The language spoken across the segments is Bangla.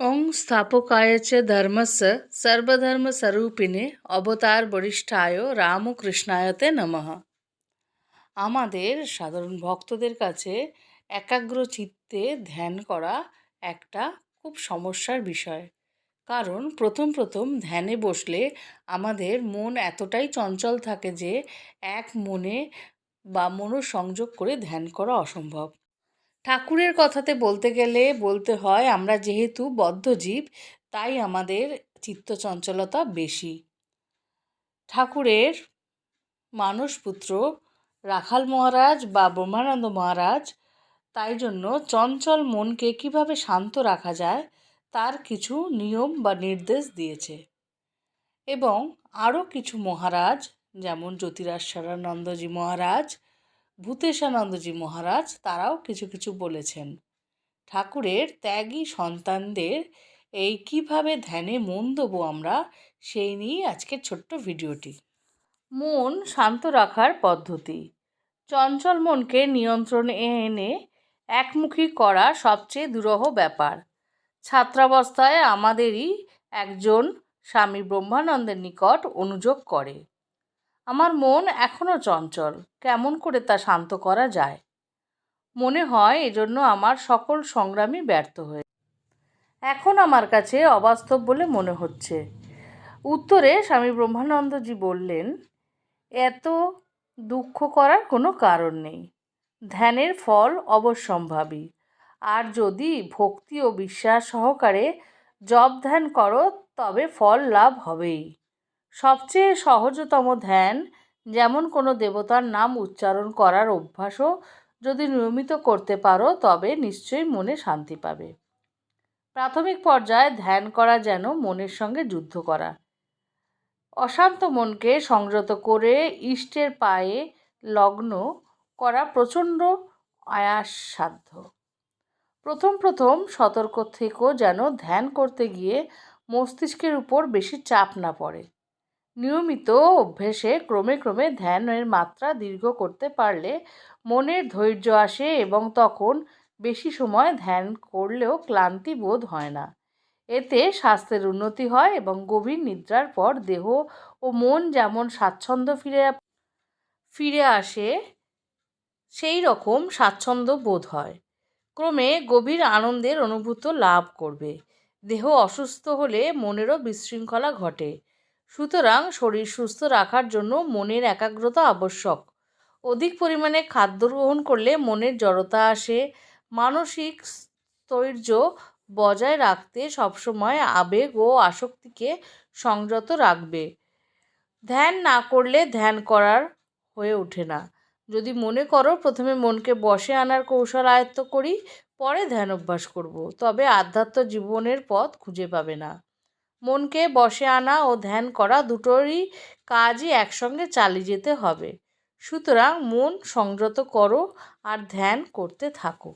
ওং স্থাপকায় চ ধর্মস্য সর্বধর্মস্বরূপিণে অবতার বরিষ্ঠায় রামকৃষ্ণায়তে নমঃ আমাদের সাধারণ ভক্তদের কাছে একাগ্র চিত্তে ধ্যান করা একটা খুব সমস্যার বিষয়। কারণ প্রথম প্রথম ধ্যানে বসলে আমাদের মন এতটাই চঞ্চল থাকে যে এক মনে বা মনোসংযোগ করে ধ্যান করা অসম্ভব। ঠাকুরের কথাতে বলতে গেলে বলতে হয়, আমরা যেহেতু বদ্ধজীব, তাই আমাদের চিত্তচঞ্চলতা বেশি। ঠাকুরের মানসপুত্র রাখাল মহারাজ বা ব্রহ্মানন্দ মহারাজ, তাই জন্য চঞ্চল মনকে কীভাবে শান্ত রাখা যায়, তার কিছু নিয়ম বা নির্দেশ দিয়েছে। এবং আরও কিছু মহারাজ, যেমন জ্যোতিরাশ্বরানন্দজি মহারাজ ভূতেশানন্দজি মহারাজ তারাও কিছু কিছু বলেছেন। ঠাকুরের ত্যাগী সন্তানদের এই কীভাবে ধ্যানে মন দেবো আমরা, সেই নিয়েই আজকের ছোট্ট ভিডিওটি। মন শান্ত রাখার পদ্ধতি। চঞ্চল মনকে নিয়ন্ত্রণে এনে একমুখী করা সবচেয়ে দুরহ ব্যাপার। ছাত্রাবস্থায় আমাদেরই একজন স্বামী ব্রহ্মানন্দের নিকট অনুযোগ করে। আমার মন এখনও চঞ্চল। কেমন করে তা শান্ত করা যায়? মনে হয় এজন্য আমার সকল সংগ্রামই ব্যর্থ হয়ে এখন আমার কাছে অবাস্তব বলে মনে হচ্ছে। উত্তরে স্বামী ব্রহ্মানন্দজি বললেন, এত দুঃখ করার কোনো কারণ নেই। ধ্যানের ফল অবশ্যম্ভাবী। আর যদি ভক্তি ও বিশ্বাস সহকারে জপ ধ্যান করো, তবে ফল লাভ হবেই। সবচেয়ে সহজতম ধ্যান, যেমন কোনো দেবতার নাম উচ্চারণ করার অভ্যাসও যদি নিয়মিত করতে পারো, তবে নিশ্চয়ই মনে শান্তি পাবে। প্রাথমিক পর্যায়ে ধ্যান করা যেন মনের সঙ্গে যুদ্ধ করা। অশান্ত মনকে সংযত করে ইষ্টের পায়ে লগ্ন করা প্রচণ্ড আয়াসসাধ্য প্রথম প্রথম সতর্ক থেকেও যেন ধ্যান করতে গিয়ে মস্তিষ্কের উপর বেশি চাপ না পড়ে। নিয়মিত অভ্যেসে ক্রমে ক্রমে ধ্যানের মাত্রা দীর্ঘ করতে পারলে মনের ধৈর্য আসে এবং তখন বেশি সময় ধ্যান করলেও ক্লান্তি বোধ হয় না। এতে স্বাস্থ্যের উন্নতি হয় এবং গভীর নিদ্রার পর দেহ ও মন যেমন স্বাচ্ছন্দ্য ফিরে ফিরে আসে, সেই রকম স্বাচ্ছন্দ্য বোধ হয়। ক্রমে গভীর আনন্দের অনুভূত লাভ করবে। দেহ অসুস্থ হলে মনেরও বিশৃঙ্খলা ঘটে। সুতরাং শরীর সুস্থ রাখার জন্য মনের একাগ্রতা আবশ্যক। অধিক পরিমাণে খাদ্য গ্রহণ করলে মনের জড়তা আসে। মানসিক স্থৈর্য বজায় রাখতে সবসময় আবেগ ও আসক্তিকে সংযত রাখবে। ধ্যান না করলে ধ্যান করার হয়ে ওঠে না। যদি মনে করো প্রথমে মনকে বসে আনার কৌশল আয়ত্ত করি, পরে ধ্যান অভ্যাস করব, তবে আধ্যাত্ম জীবনের পথ খুঁজে পাবে না। মনকে বসে আনা ও ধ্যান করা দুটোরই কাজই একসঙ্গে চালিয়ে যেতে হবে। সুতরাং মন সংযত করো আর ধ্যান করতে থাকো।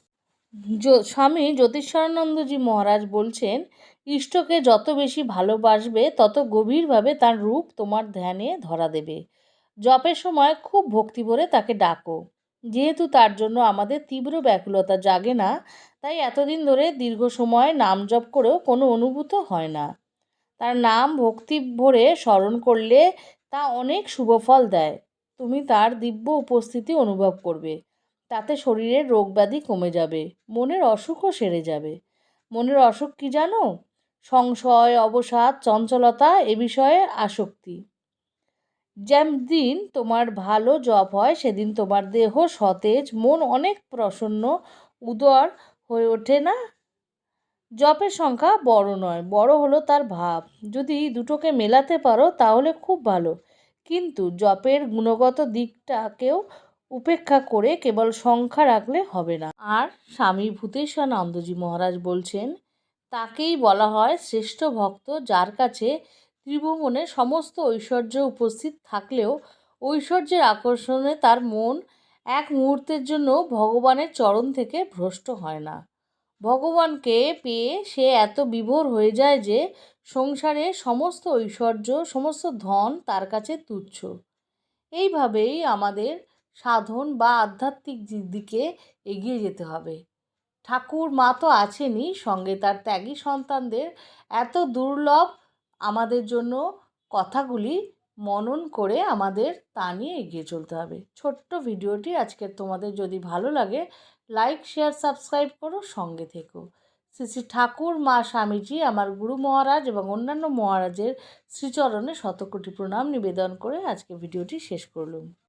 স্বামী জ্যোতিষানন্দজি মহারাজ বলছেন, ইষ্টকে যত বেশি ভালোবাসবে, তত গভীরভাবে তার রূপ তোমার ধ্যানে ধরা দেবে। জপের সময় খুব ভক্তি ভরে তাকে ডাকো। যেহেতু তার জন্য আমাদের তীব্র ব্যাকুলতা জাগে না, তাই এতদিন ধরে দীর্ঘ সময় নাম জপ করেও কোনো অনুভূত হয় না। তার নাম ভক্তি ভরে স্মরণ করলে তা অনেক শুভফল দেয়। তুমি তার দিব্য উপস্থিতি অনুভব করবে। তাতে শরীরের রোগব্যাধি কমে যাবে, মনের অসুখও সেরে যাবে। মনের অসুখ কি জানো? সংশয়, অবসাদ, চঞ্চলতা এ বিষয়ে আসক্তি। যেদিন তোমার ভালো জব হয়, সেদিন তোমার দেহ সতেজ, মন অনেক প্রসন্ন, উদর হয়ে ওঠে না? জপের সংখ্যা বড় নয়, বড় হলো তার ভাব। যদি দুটোকে মেলাতে পারো তাহলে খুব ভালো। কিন্তু জপের গুণগত দিকটাকেও উপেক্ষা করে কেবল সংখ্যা রাখলে হবে না। আর স্বামী ভূতেশানন্দজি মহারাজ বলছেন, তাকেই বলা হয় শ্রেষ্ঠ ভক্ত যার কাছে ত্রিভুবনে সমস্ত ঐশ্বর্য উপস্থিত থাকলেও ঐশ্বর্যের আকর্ষণে তার মন এক মুহূর্তের জন্য ভগবানের চরণ থেকে ভ্রষ্ট হয় না। ভগবানকে পেয়ে সে এত বিভোর হয়ে যায় যে সংসারে সমস্ত ঐশ্বর্য, সমস্ত ধন তার কাছে তুচ্ছ। এইভাবেই আমাদের সাধন বা আধ্যাত্মিক দিকে এগিয়ে যেতে হবে। ঠাকুর মা তো আছেনই সঙ্গে, তার ত্যাগী সন্তানদের এত দুর্লভ আমাদের জন্য কথাগুলি মনন করে আমাদের তা নিয়ে এগিয়ে চলতে হবে। ছোট্ট ভিডিওটি আজকে তোমাদের যদি ভালো লাগে লাইক শেয়ার সাবস্ক্রাইব করো, সঙ্গে থেকো। শ্রী শ্রী ঠাকুর মা স্বামীজি, আমার গুরু মহারাজ এবং অন্যান্য মহারাজের শ্রীচরণে শতকোটি প্রণাম নিবেদন করে আজকে ভিডিওটি শেষ করলুম।